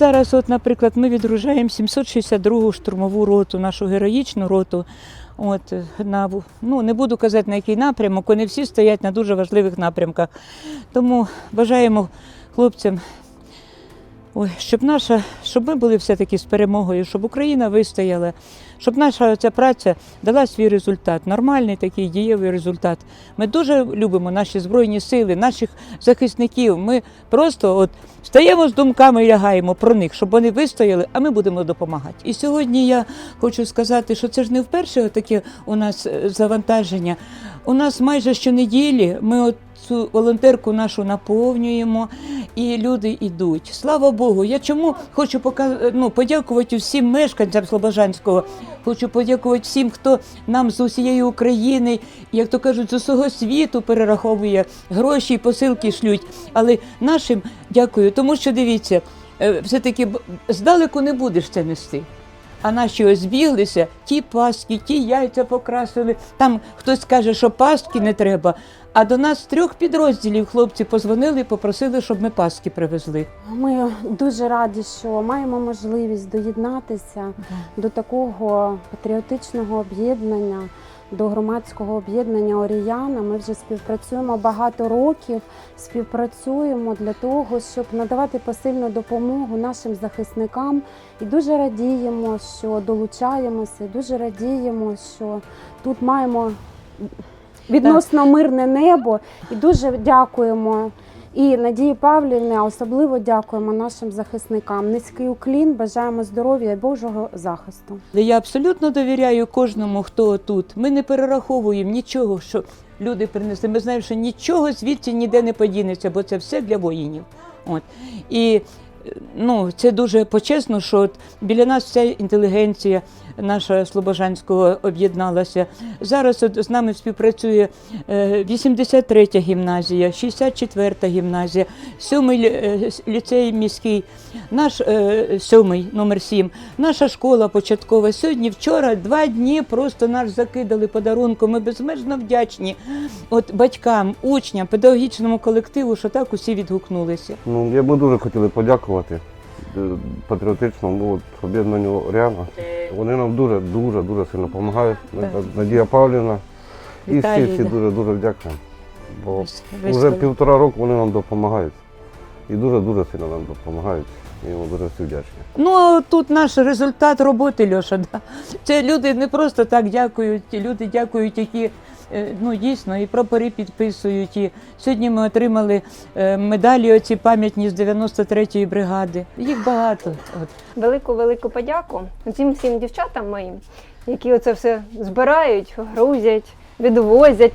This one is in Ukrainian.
зараз, от, наприклад, ми відгружаємо 762-гу штурмову роту, нашу героїчну роту. От, на, ну, не буду казати, на який напрямок, вони всі стоять на дуже важливих напрямках. Тому бажаємо хлопцям, ой, щоб, наша, щоб ми були все-таки з перемогою, щоб Україна вистояла, щоб наша ця праця дала свій результат, нормальний такий дієвий результат. Ми дуже любимо наші збройні сили, наших захисників. Ми просто от стаємо з думками лягаємо про них, щоб вони вистояли, а ми будемо допомагати. І сьогодні я хочу сказати, що це ж не вперше таке у нас е, завантаження. У нас майже щонеділі ми от цю волонтерку нашу наповнюємо, і люди йдуть. Слава Богу. Я чому хочу пока- ну, подякувати всім мешканцям Слобожанського. Хочу подякувати всім, хто нам з усієї України, як то кажуть, з усього світу перераховує гроші і посилки шлють. Але нашим дякую, тому що дивіться, е, все-таки здалеку не будеш це нести. А наші озбіглися, ті паски, ті яйця покрасили. Там хтось каже, що паски не треба. А до нас з трьох підрозділів хлопці позвонили і попросили, щоб ми паски привезли. Ми дуже раді, що маємо можливість доєднатися до такого патріотичного об'єднання, до громадського об'єднання Оріяна. Ми вже співпрацюємо багато років, співпрацюємо для того, щоб надавати посильну допомогу нашим захисникам. І дуже радіємо, що долучаємося, і дуже радіємо, що тут маємо відносно мирне небо. І дуже дякуємо. І Надії Павлівні, особливо дякуємо нашим захисникам. Низький уклін, бажаємо здоров'я і Божого захисту. Я абсолютно довіряю кожному, хто тут. Ми не перераховуємо нічого, що люди принесли. Ми знаємо, що нічого звідси ніде не подінеться, бо це все для воїнів. От. І ну, це дуже почесно, що от біля нас вся інтелігенція наша Слобожанського об'єдналася. Зараз з нами співпрацює е, 83-я гімназія, 64-та гімназія, 7-й е, ліцей міський, наш е, 7-й, номер 7, наша школа початкова. Сьогодні, вчора, два дні просто нас закидали подарунком. Ми безмежно вдячні от батькам, учням, педагогічному колективу, що так усі відгукнулися. Ну, я би дуже хотіли подякувати е, патріотичному от, об'єднанню Оріана. Вони нам дуже, дуже, дуже сильно допомагають. Надія Павлівна. І всі, всі дуже, дуже вдячні. Бо вже півтора року вони нам допомагають. І дуже, дуже сильно нам допомагають. І ми дуже всі вдячні. Ну, тут наш результат роботи, Льоша. Да. Це люди не просто так дякують, люди дякують, які е, ну, дійсно і прапори підписують. І сьогодні ми отримали е, медалі оці пам'ятні з 93-ї бригади. Їх багато. От. велику велику подяку цим всім дівчатам моїм, які оце все збирають, грузять, відвозять.